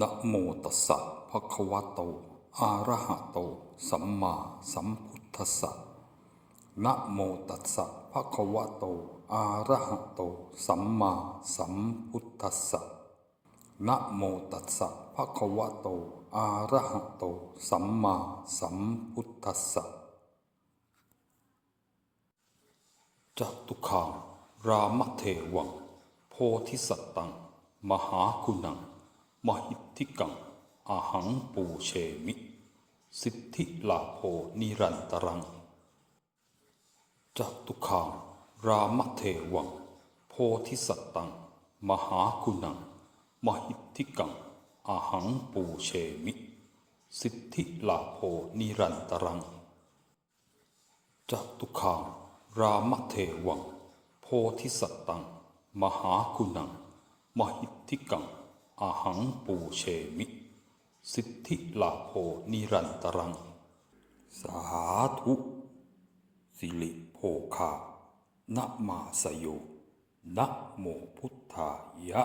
นะโมตัสสะภะคะวะโต อะระหะโต สัมมาสัมพุทธัสสะนะโมตัสสะภะคะวะโต อะระหะโต สัมมาสัมพุทธัสสะนะโมตัสสะภะคะวะโต อะระหะโต สัมมาสัมพุทธัสสะจตุคามรามเทวัง โพธิสัตตัง มหาคุณัง มหิทธิกังอาหังปูเชมิ สิทธิลาโภนิรันตรังจตุคามรามเทวัง โพธิสัตตัง มหาคุณัง มหิทธิกังอาหังปูเชมิ สิทธิลาโภนิรันตรังจตุคามรามเทวัง โพธิสัตตัง มหาคุณัง มหิทธิกัง อหังปูเชมิ สิทธิลาโภนิรันตรัง สาธุ สิริโภคานะมาสโยนะโมพุทธายะ